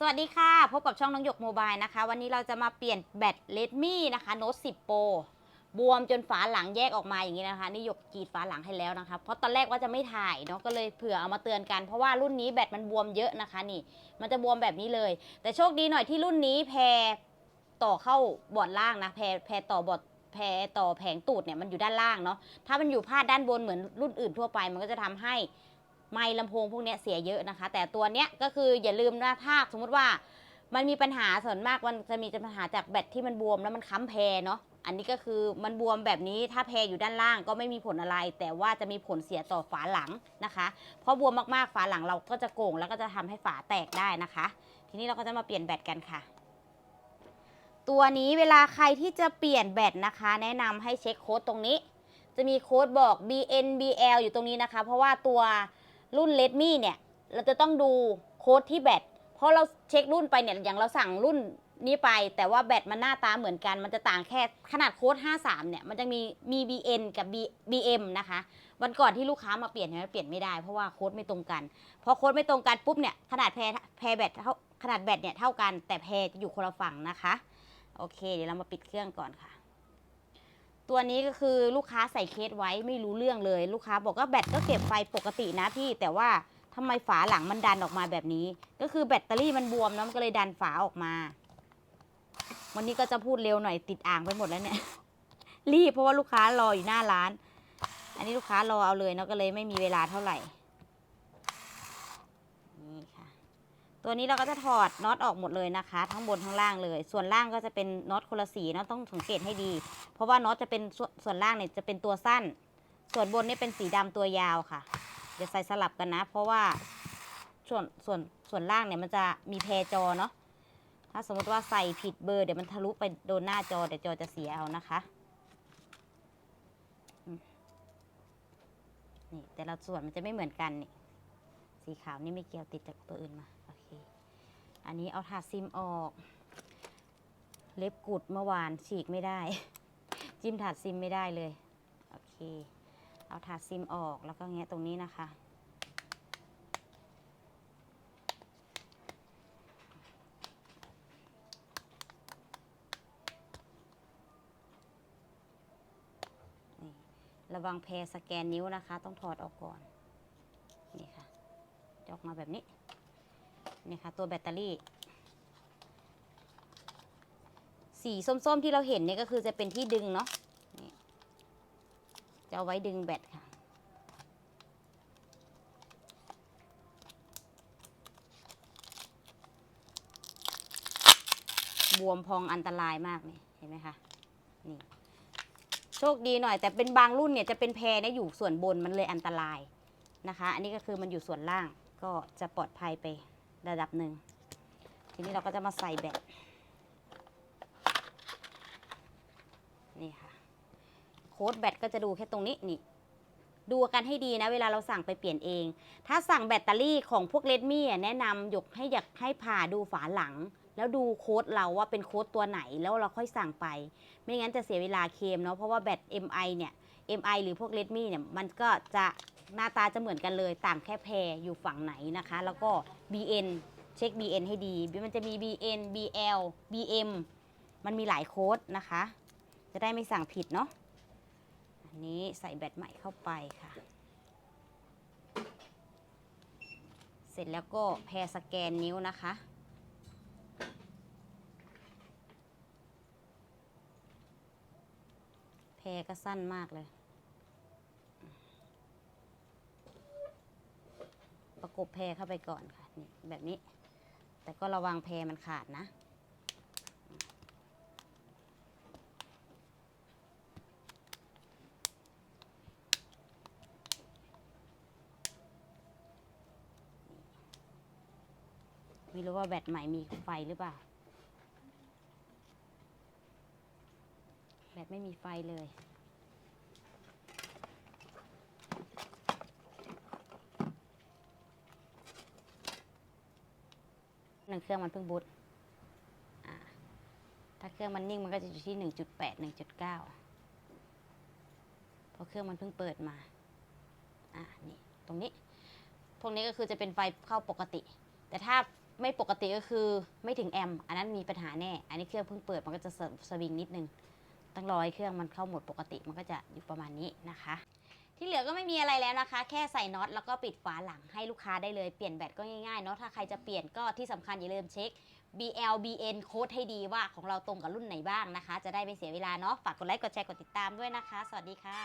สวัสดีค่ะ พบกับช่องน้องหยกโมบายนะคะ วันนี้เราจะมาเปลี่ยนแบตเลดมี่นะคะโน้ต10 Pro บวมจนฝาหลังแยกออกมาอย่างนี้นะคะ นี่หยกกรีดฝาหลังให้แล้วนะคะ เพราะตอนแรกว่าจะไม่ถ่ายเนาะก็เลยเผื่อเอามาเตือนกัน เพราะว่ารุ่นนี้แบตมันบวมเยอะนะคะ นี่ มันจะบวมแบบนี้เลย แต่โชคดีหน่อยที่รุ่นนี้แพรต่อเข้าบอร์ดล่างนะแพรแพรต่อบอร์ดแพรต่อแผงตูดเนี่ยมันอยู่ด้านล่างเนาะถ้ามันอยู่พาดด้านบนเหมือนรุ่นอื่นทั่วไป มันก็จะทำให้ ไมค์ลำโพงพวกเนี้ยเสียเยอะนะคะ แต่ตัวเนี้ยก็คืออย่าลืมนะถ้าสมมติว่ามันมีปัญหาส่วนมากมันจะมีปัญหาจากแบตที่มันบวมแล้วมันค้ำแพเนาะอันนี้ก็คือมันบวมแบบนี้ถ้าแพอยู่ด้านล่างก็ไม่มีผลอะไร แต่ว่าจะมีผลเสียต่อฝาหลังนะคะ เพราะบวมมากๆฝาหลังเราก็จะโก่งแล้วก็จะทำให้ฝาแตกได้นะคะ ทีนี้เราก็จะมาเปลี่ยนแบตกันค่ะ ตัวนี้เวลาใครที่จะเปลี่ยนแบตนะคะ แนะนำให้เช็คโค้ดตรงนี้ จะมีโค้ดบอก BN BL อยู่ตรงนี้นะคะ เพราะว่าตัว รุ่น Redmi เนี่ย เราจะต้องดูโค้ดที่แบตเพราะเราเช็ครุ่นไปเนี่ยอย่างเราสั่งรุ่นนี้ไป แต่ว่าแบตมันหน้าตาเหมือนกัน มันจะต่างแค่ขนาดโค้ด 53 เนี่ย มันจะมีมี BN กับ B BM นะคะ วันก่อนที่ลูกค้ามาเปลี่ยนเนี่ยเปลี่ยนไม่ได้เพราะว่าโค้ดไม่ตรงกัน พอโค้ดไม่ตรงกันปุ๊บเนี่ยขนาดแพรแพรแบตเท่าขนาดแบตเนี่ยเท่ากันแต่แพรจะอยู่คนละฝั่งนะคะ โอเค เดี๋ยวเรามาปิดเครื่องก่อนค่ะ ตัวนี้ก็คือลูกค้าใส่เคสไว้ไม่รู้เรื่องเลย ลูกค้าบอกว่าแบตก็เก็บไฟปกตินะพี่แต่ว่าทำไมฝาหลังมันดันออกมาแบบนี้ ก็คือแบตเตอรี่มันบวมนะมันก็เลยดันฝาออกมา วันนี้ก็จะพูดเร็วหน่อยติดอ่างไปหมดแล้วเนี่ย รีบเพราะว่าลูกค้ารออยู่หน้าร้าน อันนี้ลูกค้ารอเอาเลยเนาะก็เลยไม่มีเวลาเท่าไหร่นี่ค่ะ ตัวนี้เราก็จะถอดน็อตออกหมดเลยนะคะ ทั้งบนทั้งล่างเลย ส่วนล่างก็จะเป็นน็อตคนละสีเนาะต้องสังเกตให้ดี เพราะว่าน็อตจะเป็นส่วนวนล่างเนี่ยจะเป็นตัวสั้น ส่วนบนเนี่ยเป็นสีดำตัวยาวค่ะเดี๋ยวใส่สลับกันนะ เพราะว่าส่วนส่วนส่วนล่างเนี่ยมันจะมีแพรจอเนาะถ้าสมมติว่าใส่ผิดเบอร์เดี๋ยวมันทะลุไปโดนหน้าจอเดี๋ยวจอจะเสียเอานะคะนี่แต่ละส่วนมันจะไม่เหมือนกันนี่สีขาวนี่ไม่เกี่ยวติดจากตัวอื่นมา อเคอันนี้เอาถาดซิมออก เล็บกุดเมื่อวานฉีกไม่ได้ จิ้มถาดซิมไม่ได้เลย โอเค เอาถาดซิมออกแล้วก็แงะตรงนี้นะคะ ระวังแพรสแกนนิ้วนะคะ ต้องถอดออกก่อน นี่ค่ะจะออกมาแบบนี้ นี่ค่ะตัวแบตเตอรี่ สีส้มๆที่เราเห็นเนี่ยก็คือจะเป็นที่ดึงเนาะนจะเอาไว้ดึงแบตค่ะ บวมพองอันตรายมากนี่เห็นไหมคะ นี่ โชคดีหน่อย แต่เป็นบางรุ่นเนี่ยจะเป็นแพรนี่ยอยู่ส่วนบนมันเลยอันตรายนะคะ อันนี้ก็คือมันอยู่ส่วนล่างก็จะปลอดภัยไป ระดับหนึ่ง ทีนี้เราก็จะมาใส่แบตนี่ค่ะ โค้ดแบตก็จะดูแค่ตรงนี้นี่ดูกันให้ดีนะเวลาเราสั่งไปเปลี่ยนเอง ถ้าสั่งแบตเตอรี่ของพวกเลดมี่แนะนำยกให้อยากให้ผ่าดูฝาหลัง แล้วดูโค้ดเราว่าเป็นโค้ดตัวไหนแล้วเราค่อยสั่งไป ไม่งั้นจะเสียเวลาเคมเนาะเพราะว่าแบต MI เนี่ย MI หรือพวกเลดมี่เนี่ยมันก็จะ หน้าตาจะเหมือนกันเลย ต่างแค่แพรอยู่ฝั่งไหนนะคะ แล้วก็ BN เช็ค BN ให้ดี มันจะมี BN BL BM มันมีหลายโค้ดนะคะ จะได้ไม่สั่งผิดเนาะอันนี้ใส่แบตใหม่เข้าไปค่ะ เสร็จแล้วก็แพรสแกนนิ้วนะคะแพรก็สั้นมากเลย ประกบแพรเข้าไปก่อนค่ะนี่แบบนี้ แต่ก็ระวังแพรมันขาดนะ ไม่รู้ว่าแบตใหม่มีไฟหรือเปล่า แบตไม่มีไฟเลย หนึ่งเครื่องมันเพิ่งบูตถ้าเครื่องมันนิ่งมันก็จะอยู่ที่หนึ่งจุดแปดหนึ่งจุดเก้าเพราะเครื่องมันเพิ่งเปิดมา อ่านี่ตรงนี้ พวกนี้ก็คือจะเป็นไฟเข้าปกติ แต่ถ้าไม่ปกติก็คือไม่ถึงแอม อันนั้นมีปัญหาแน่ อันนี้เครื่องเพิ่งเปิดมันก็จะสสวิงนิดนึง ต้องรอให้เครื่องมันเข้าโหมดปกติมันก็จะอยู่ประมาณนี้นะคะ ที่เหลือก็ไม่มีอะไรแล้วนะคะ แค่ใส่น็อตแล้วก็ปิดฝาหลังให้ลูกค้าได้เลยเปลี่ยนแบตก็ง่ายๆเนาะถ้าใครจะเปลี่ยนก็ที่สำคัญอย่าลืมเช็ค BL BN โค้ดให้ดีว่าของเราตรงกับรุ่นไหนบ้างนะคะ จะได้ไม่เสียเวลาเนาะฝากกดไลค์กดแชร์กดติดตามด้วยนะคะ สวัสดีค่ะ